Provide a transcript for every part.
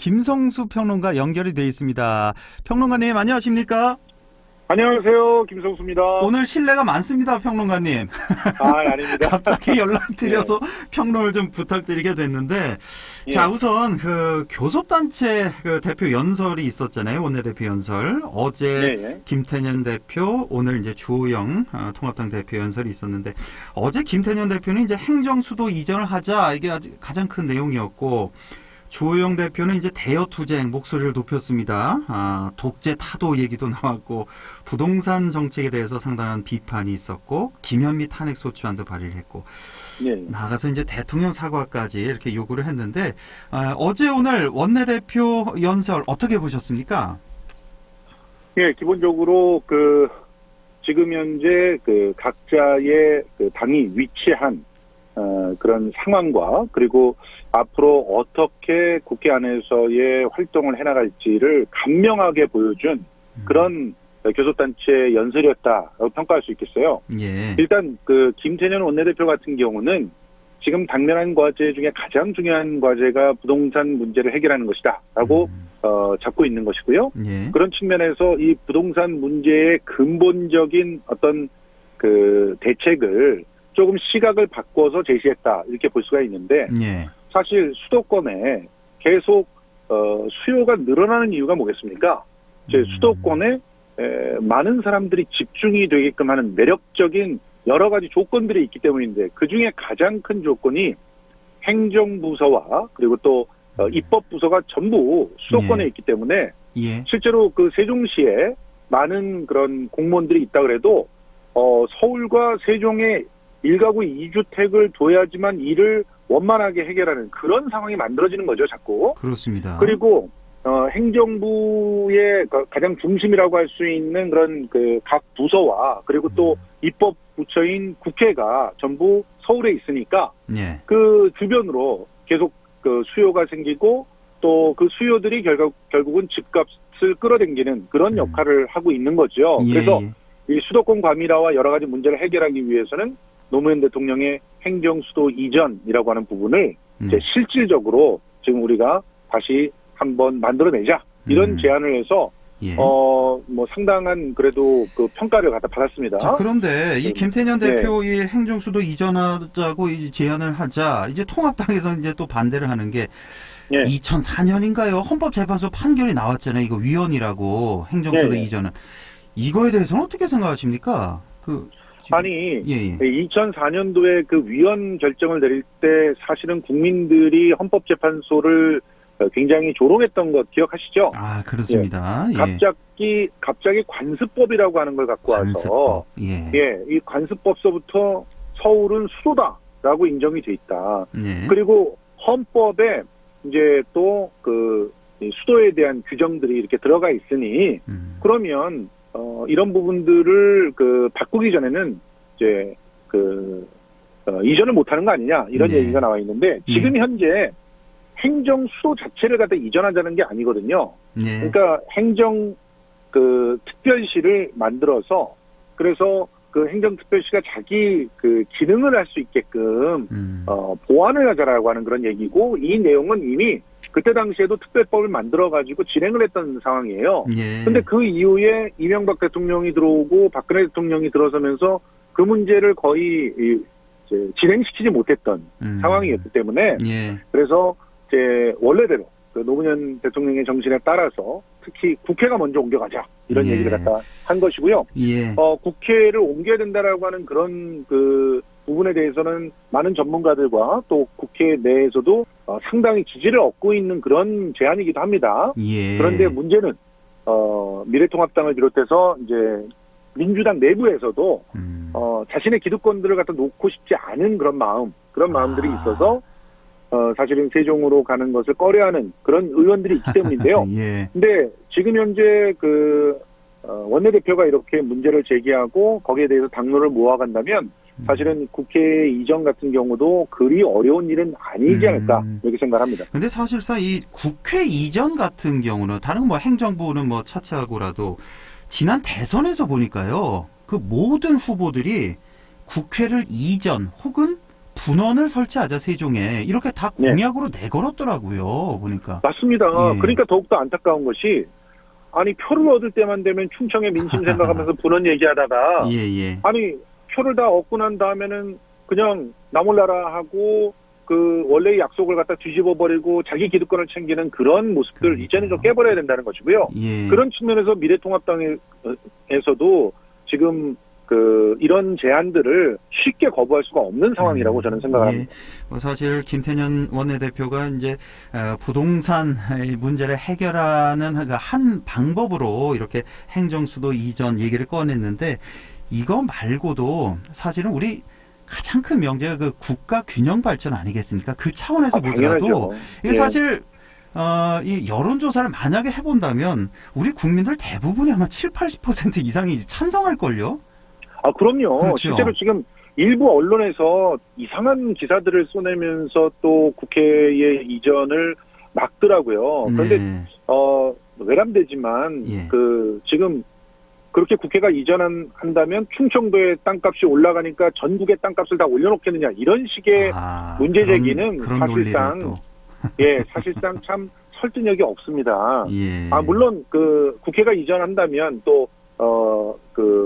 김성수 평론가 연결이 돼 있습니다. 평론가님 안녕하십니까? 안녕하세요. 김성수입니다. 오늘 신뢰가 많습니다, 평론가님. 아, 아닙니다. 갑자기 연락드려서 평론을 좀 부탁드리게 됐는데, 예. 자 우선 그 교섭단체 그 대표 연설이 있었잖아요, 원내대표 연설. 어제 예, 예. 김태년 대표, 오늘 이제 주호영 어, 통합당 대표 연설이 있었는데 어제 김태년 대표는 이제 행정수도 이전을 하자 이게 가장 큰 내용이었고 주호영 대표는 이제 대여 투쟁 목소리를 높였습니다. 아, 독재 타도 얘기도 나왔고 부동산 정책에 대해서 상당한 비판이 있었고 김현미 탄핵 소추안도 발의를 했고 예. 나가서 이제 대통령 사과까지 이렇게 요구를 했는데 아, 어제 오늘 원내 대표 연설 어떻게 보셨습니까? 예, 기본적으로 그 지금 현재 그 각자의 그 당이 위치한 어, 그런 상황과 그리고 앞으로 어떻게 국회 안에서의 활동을 해나갈지를 간명하게 보여준 그런 교섭단체 연설이었다라고 평가할 수 있겠어요. 예. 일단 그 김태년 원내대표 같은 경우는 지금 당면한 과제 중에 가장 중요한 과제가 부동산 문제를 해결하는 것이다라고 음, 어, 잡고 있는 것이고요. 예. 그런 측면에서 이 부동산 문제의 근본적인 어떤 그 대책을 조금 시각을 바꿔서 제시했다 이렇게 볼 수가 있는데 예. 사실 수도권에 계속 어, 수요가 늘어나는 이유가 뭐겠습니까? 제 음. 수도권에 에, 많은 사람들이 집중이 되게끔 하는 매력적인 여러 가지 조건들이 있기 때문인데 그 중에 가장 큰 조건이 행정부서와 그리고 또 어, 입법부서가 전부 수도권에 예. 있기 때문에 예. 실제로 그 세종시에 많은 그런 공무원들이 있다 그래도 어, 서울과 세종에 일가구 2주택을 둬야지만 일을 원만하게 해결하는 그런 상황이 만들어지는 거죠, 자꾸. 그렇습니다. 그리고 어, 행정부의 그 가장 중심이라고 할 수 있는 그런 그 각 부서와 그리고 또 입법 부처인 국회가 전부 서울에 있으니까 예. 그 주변으로 계속 그 수요가 생기고 또 그 수요들이 결국 결국은 집값을 끌어당기는 그런 음. 역할을 하고 있는 거죠. 예, 그래서 예. 이 수도권 과밀화와 여러 가지 문제를 해결하기 위해서는 노무현 대통령의 행정 수도 이전이라고 하는 부분을 음. 이제 실질적으로 지금 우리가 다시 한번 만들어내자 이런 음. 제안을 해서 예. 어뭐 상당한 그래도 그 평가를 갖다 받았습니다. 자, 그런데 이 네. 김태년 네. 대표의 행정수도 이전하자고 이 제안을 하자 이제 통합당에서 이제 또 반대를 하는 게 예. 2004년인가요? 헌법재판소 판결이 나왔잖아요. 이거 위헌이라고 행정수도 네, 네. 이전은 이거에 대해서는 어떻게 생각하십니까? 그 아니 예, 예. 2004년도에 그 위헌 결정을 내릴 때 사실은 국민들이 헌법재판소를 어, 굉장히 조롱했던 것 기억하시죠? 아 그렇습니다. 예. 갑자기 갑자기 관습법이라고 하는 걸 갖고 와서 관습법. 예. 예, 이 관습법서부터 서울은 수도다라고 인정이 돼 있다. 예. 그리고 헌법에 이제 또 그 수도에 대한 규정들이 이렇게 들어가 있으니 음. 그러면 어, 이런 부분들을 그 바꾸기 전에는 이제 그 어, 이전을 못하는 거 아니냐 이런 네. 얘기가 나와 있는데 지금 현재 행정 수도 자체를 갖다 이전하자는 게 아니거든요. 예. 그러니까 행정 그 특별시를 만들어서 그래서 그 행정특별시가 자기 그 기능을 할 수 있게끔 음. 어, 보완을 하자라고 하는 그런 얘기고 이 내용은 이미 그때 당시에도 특별법을 만들어 가지고 진행을 했던 상황이에요. 예. 근데 그 이후에 이명박 대통령이 들어오고 박근혜 대통령이 들어서면서 그 문제를 거의 이, 이제 진행시키지 못했던 음. 상황이었기 때문에 예. 그래서 이제 원래대로 그 노무현 대통령의 정신에 따라서 특히 국회가 먼저 옮겨가자 이런 예. 얘기를 갖다 한 것이고요. 예. 어, 국회를 옮겨야 된다라고 하는 그런 그 부분에 대해서는 많은 전문가들과 또 국회 내에서도 어, 상당히 지지를 얻고 있는 그런 제안이기도 합니다. 예. 그런데 문제는 어, 미래통합당을 비롯해서 이제 민주당 내부에서도 음. 어, 자신의 기득권들을 갖다 놓고 싶지 않은 그런 마음, 그런 마음들이 아. 있어서 어, 사실은 세종으로 가는 것을 꺼려하는 그런 의원들이 있기 때문인데요. 예. 근데 지금 현재 그 어, 원내대표가 이렇게 문제를 제기하고 거기에 대해서 당론을 모아간다면 음. 사실은 국회 이전 같은 경우도 그리 어려운 일은 아니지 않을까 음. 이렇게 생각합니다. 근데 사실상 이 국회 이전 같은 경우는 다른 뭐 행정부는 뭐 차치하고라도 지난 대선에서 보니까요. 그 모든 후보들이 국회를 이전 혹은 분원을 설치하자 세종에 이렇게 다 네. 공약으로 내걸었더라고요. 보니까. 맞습니다. 예. 그러니까 더욱더 안타까운 것이 아니 표를 얻을 때만 되면 충청의 민심 생각하면서 분원 얘기하다가 예, 예. 아니 표를 다 얻고 난 다음에는 그냥 나 몰라라 하고 그 원래 약속을 갖다 뒤집어 버리고 자기 기득권을 챙기는 그런 모습들 그러니까요. 이제는 좀 깨버려야 된다는 것이고요. 예. 그런 측면에서 미래통합당에서도 지금 그 이런 제안들을 쉽게 거부할 수가 없는 상황이라고 저는 생각합니다. 예. 뭐 사실 김태년 원내대표가 이제 어, 부동산 문제를 해결하는 그한 방법으로 이렇게 행정수도 이전 얘기를 꺼냈는데 이거 말고도 사실은 우리 가장 큰 명제가 그 국가 균형 발전 아니겠습니까? 그 차원에서 아, 보더라도. 이게 예. 사실 어, 이 여론조사를 만약에 해본다면 우리 국민들 대부분이 아마 7, 80% 이상이 찬성할 걸요. 아, 그럼요. 그렇죠. 실제로 지금 일부 언론에서 이상한 기사들을 쏘내면서 또 국회의 이전을 막더라고요. 그런데 네. 어 외람되지만 예. 그 지금 그렇게 국회가 이전한다면 충청도의 땅값이 올라가니까 전국의 땅값을 다 올려놓겠느냐 이런 식의 아, 문제 제기는 그런 사실상. 예 사실상 참 설득력이 없습니다. 예. 아 물론 그 국회가 이전한다면 또어그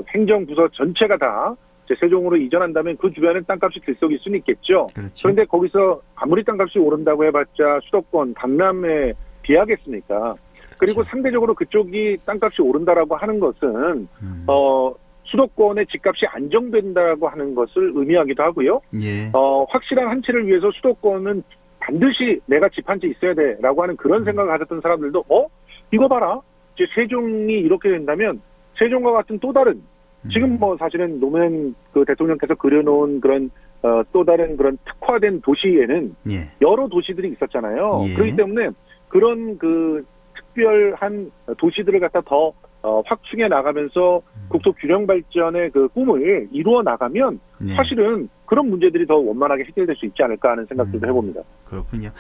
행정부서 전체가 다 세종으로 이전한다면 그 주변에 땅값이 들썩일 수는 있겠죠. 그렇죠. 그런데 거기서 아무리 땅값이 오른다고 해봤자 수도권 강남에 비하겠습니까? 그리고 그렇죠. 상대적으로 그쪽이 땅값이 오른다라고 하는 것은 음. 어 수도권의 집값이 안정된다고 하는 것을 의미하기도 하고요. 예. 어 확실한 한 채를 위해서 수도권은 반드시 내가 집 한 채 있어야 돼라고 하는 그런 음. 생각을 가졌던 사람들도 어 이거 봐라 이제 세종이 이렇게 된다면 세종과 같은 또 다른 지금 뭐 사실은 노무현 그 대통령께서 그려놓은 그런 어, 또 다른 그런 특화된 도시에는 예. 여러 도시들이 있었잖아요. 예. 그렇기 때문에 그런 그 특별한 도시들을 갖다 더 어, 확충해 나가면서 음. 국토 균형 발전의 그 꿈을 이루어 나가면 예. 사실은 그런 문제들이 더 원만하게 해결될 수 있지 않을까 하는 생각들도 음. 해봅니다. 그렇군요.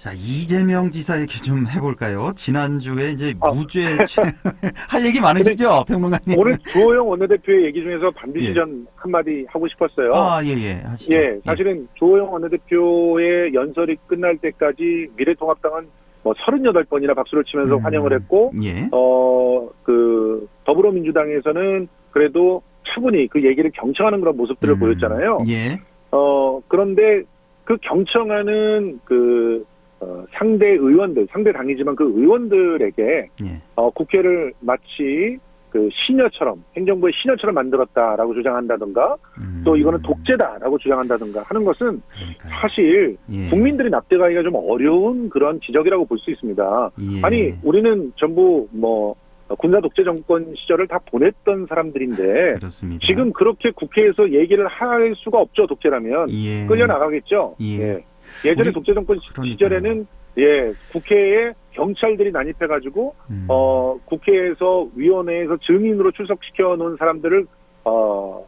자 이재명 지사 얘기 좀 해볼까요? 지난주에 이제 아. 무죄 죄- 할 얘기 많으시죠, 평론가님? 오늘 주호영 원내대표의 얘기 중에서 반드시 예. 전 한마디 하고 싶었어요. 아 예예 하시죠. 예, 사실은 조호영 원내대표의 연설이 끝날 때까지 미래통합당은 뭐 38번이나 박수를 치면서 음. 환영을 했고, 예. 어, 그, 더불어민주당에서는 그래도 차분히 그 얘기를 경청하는 그런 모습들을 음. 보였잖아요. 예. 어, 그런데 그 경청하는 그, 어, 상대 의원들, 상대 당이지만 그 의원들에게 예. 어, 국회를 마치 그 시녀처럼, 행정부의 시녀처럼 만들었다라고 주장한다든가, 음. 또 이거는 독재다라고 주장한다든가 하는 것은 그러니까요. 사실 예. 국민들이 납득하기가 좀 어려운 그런 지적이라고 볼 수 있습니다. 예. 아니 우리는 전부 뭐 군사 독재 정권 시절을 다 보냈던 사람들인데 그렇습니다. 지금 그렇게 국회에서 얘기를 할 수가 없죠 독재라면 예. 끌려 나가겠죠. 예. 예. 전에 우리- 독재 정권 시- 그러니까요. 시절에는 예 국회에 경찰들이 난입해가지고 음. 어 국회에서 위원회에서 증인으로 출석시켜 놓은 사람들을 어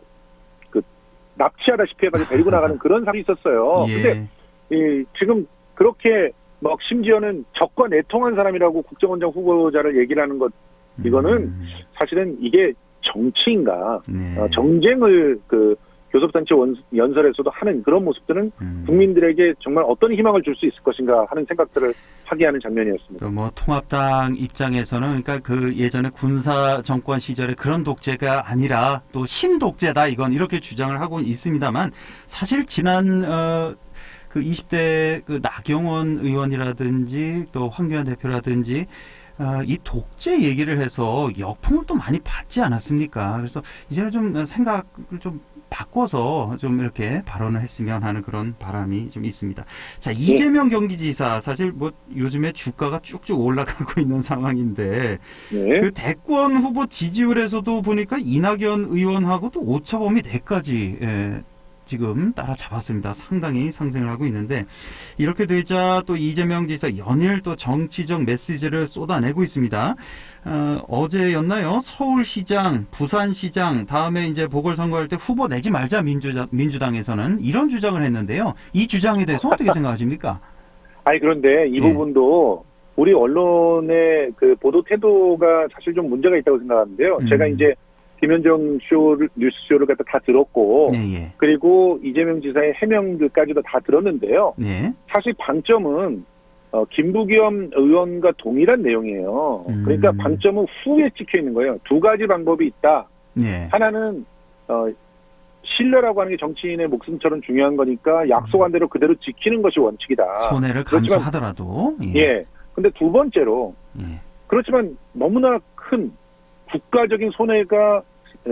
그 납치하다시피 해가지고 데리고 나가는 그런 사람이 있었어요. 예. 근데 이 지금 그렇게 막 심지어는 적과 내통한 사람이라고 국정원장 후보자를 얘기를 하는 것 이거는 음. 사실은 이게 정치인가 네. 어, 정쟁을 그 교섭단체 원- 연설에서도 하는 그런 모습들은 음. 국민들에게 정말 어떤 희망을 줄 수 있을 것인가 하는 생각들을 하게 하는 장면이었습니다. 그뭐 통합당 입장에서는 그러니까 그 예전에 군사 정권 시절에 그런 독재가 아니라 또 신독재다 이건 이렇게 주장을 하고 있습니다만 사실 지난 어, 그 20대 그 나경원 의원이라든지 또 황교안 대표라든지 어, 이 독재 얘기를 해서 역풍을 또 많이 받지 않았습니까? 그래서 이제는 좀 생각을 좀 바꿔서 좀 이렇게 발언을 했으면 하는 그런 바람이 좀 있습니다. 자, 이재명 경기지사 사실 뭐 요즘에 주가가 쭉쭉 올라가고 있는 상황인데 네. 그 대권 후보 지지율에서도 보니까 이낙연 의원하고 또 오차범위 내까지 예, 지금 따라잡았습니다. 상당히 상승을 하고 있는데 이렇게 되자 또 이재명 지사 연일 또 정치적 메시지를 쏟아내고 있습니다. 어, 제였나요 서울시장, 부산시장 다음에 이제 보궐선거할 때 후보 내지 말자 민주당, 민주당에서는 이런 주장을 했는데요. 이 주장에 대해서 어떻게 생각하십니까? 아니 그런데 이 예. 부분도 우리 언론의 그 보도 태도가 사실 좀 문제가 있다고 생각하는데요. 음. 제가 이제 김현정 쇼를 뉴스 쇼를 갖다 다 들었고 예, 예. 그리고 이재명 지사의 해명들까지도 다 들었는데요. 예. 사실 방점은 어, 김부겸 의원과 동일한 내용이에요. 음. 그러니까 방점은 후에 찍혀 있는 거예요. 두 가지 방법이 있다. 예. 하나는 어, 신뢰라고 하는 게 정치인의 목숨처럼 중요한 거니까 약속한 대로 그대로 지키는 것이 원칙이다. 손해를 그렇지만- 감수하더라도 예. 예. 근데 두 번째로 예. 그렇지만 너무나 큰 국가적인 손해가 에,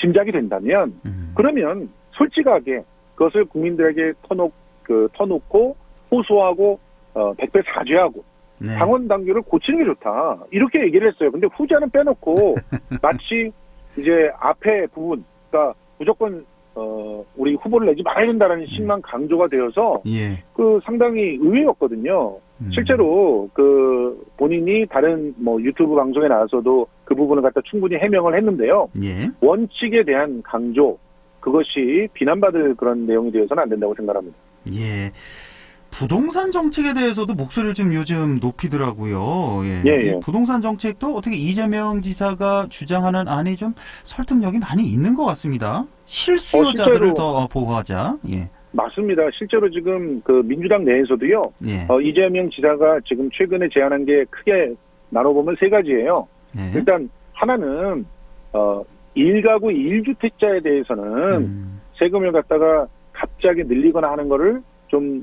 짐작이 된다면 음. 그러면 솔직하게 그것을 국민들에게 터놓, 그, 터놓고 호소하고 어, 백배 사죄하고 네. 당원 당규를 고치는 게 좋다 이렇게 얘기를 했어요. 근데 후자는 빼놓고 마치 이제 앞에 부분 그러니까 무조건 어, 우리 후보를 내지 말아야 된다라는 식만 강조가 되어서 예. 그 상당히 의외였거든요. 음. 실제로 그 본인이 다른 뭐 유튜브 방송에 나와서도 그 부분을 갖다 충분히 해명을 했는데요. 예. 원칙에 대한 강조 그것이 비난받을 그런 내용이 되어서는 안 된다고 생각합니다. 예. 부동산 정책에 대해서도 목소리를 좀 요즘 높이더라고요. 예. 예, 예. 이 부동산 정책도 어떻게 이재명 지사가 주장하는 안이 좀 설득력이 많이 있는 것 같습니다. 실수요자들을 어, 더 보호하자. 예. 맞습니다. 실제로 지금 그 민주당 내에서도요. 예. 어, 이재명 지사가 지금 최근에 제안한 게 크게 나눠보면 세 가지예요. 예. 일단 하나는 어, 1가구 1주택자에 대해서는 음. 세금을 갖다가 갑자기 늘리거나 하는 거를 좀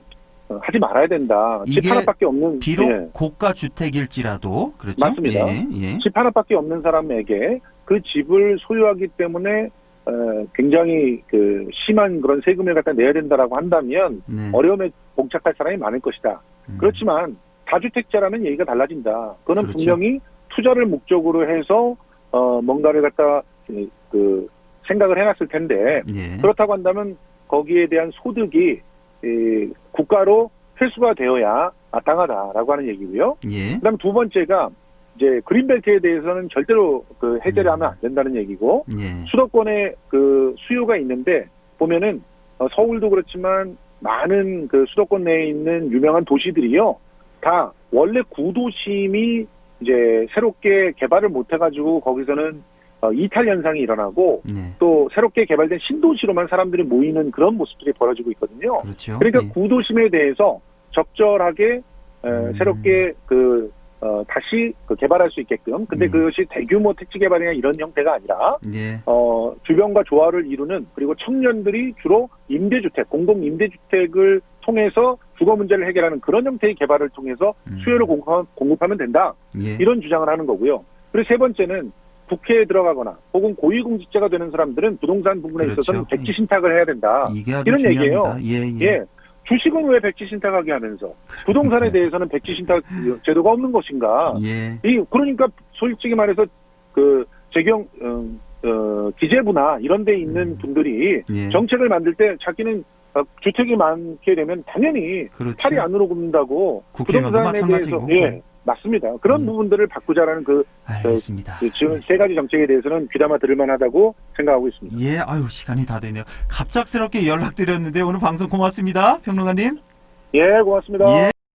어, 하지 말아야 된다. 집 하나밖에 없는 비록 예. 고가 주택일지라도 그렇죠. 맞습니다. 예. 예. 집 하나밖에 없는 사람에게 그 집을 소유하기 때문에 어, 굉장히 그 심한 그런 세금을 갖다 내야 된다라고 한다면 네. 어려움에 봉착할 사람이 많을 것이다. 음. 그렇지만 다주택자라면 얘기가 달라진다. 그거는 그렇죠. 분명히 투자를 목적으로 해서 어 뭔가를 갖다 그, 그 생각을 해놨을 텐데 예. 그렇다고 한다면 거기에 대한 소득이 이, 국가로 회수가 되어야 마땅하다라고 하는 얘기고요. 예. 그다음 두 번째가 이제 그린벨트에 대해서는 절대로 그 해제를 음. 하면 안 된다는 얘기고 예. 수도권에 그 수요가 있는데 보면은 어, 서울도 그렇지만 많은 그 수도권 내에 있는 유명한 도시들이요 다 원래 구도심이 이제 새롭게 개발을 못 해가지고 거기서는 어, 이탈 현상이 일어나고 네. 또 새롭게 개발된 신도시로만 사람들이 모이는 그런 모습들이 벌어지고 있거든요. 그렇죠. 그러니까 예. 구도심에 대해서 적절하게 에, 음. 새롭게 그 어, 다시 그 개발할 수 있게끔 근데 음. 그것이 대규모 택지 개발이나 이런 형태가 아니라 예. 어, 주변과 조화를 이루는 그리고 청년들이 주로 임대주택, 공동 임대주택을 통해서 주거 문제를 해결하는 그런 형태의 개발을 통해서 음. 수요를 공급하, 공급하면 된다. 예. 이런 주장을 하는 거고요. 그리고 세 번째는 국회에 들어가거나 혹은 고위공직자가 되는 사람들은 부동산 부분에 그렇죠. 있어서는 백지 신탁을 해야 된다. 이런 중요합니다. 예, 예. 예. 주식은 왜 백지 신탁하게 하면서 부동산에 대해서는 백지 신탁 제도가 없는 것인가? 예. 이 그러니까 솔직히 말해서 그 재경 어, 어, 기재부나 이런 데 있는 음. 분들이 예. 정책을 만들 때 자기는 어, 주택이 많게 되면 당연히 그렇죠. 팔이 안으로 굽는다고 부동산에 대해서 마찬가지고. 예 맞습니다 그런 음. 부분들을 바꾸자라는 그, 알겠습니다. 그 지금 세 가지 정책에 대해서는 귀담아 들을 만하다고 생각하고 있습니다. 예, 아유 시간이 다 됐네요. 갑작스럽게 연락드렸는데 오늘 방송 고맙습니다, 평론가님. 예 고맙습니다. 예.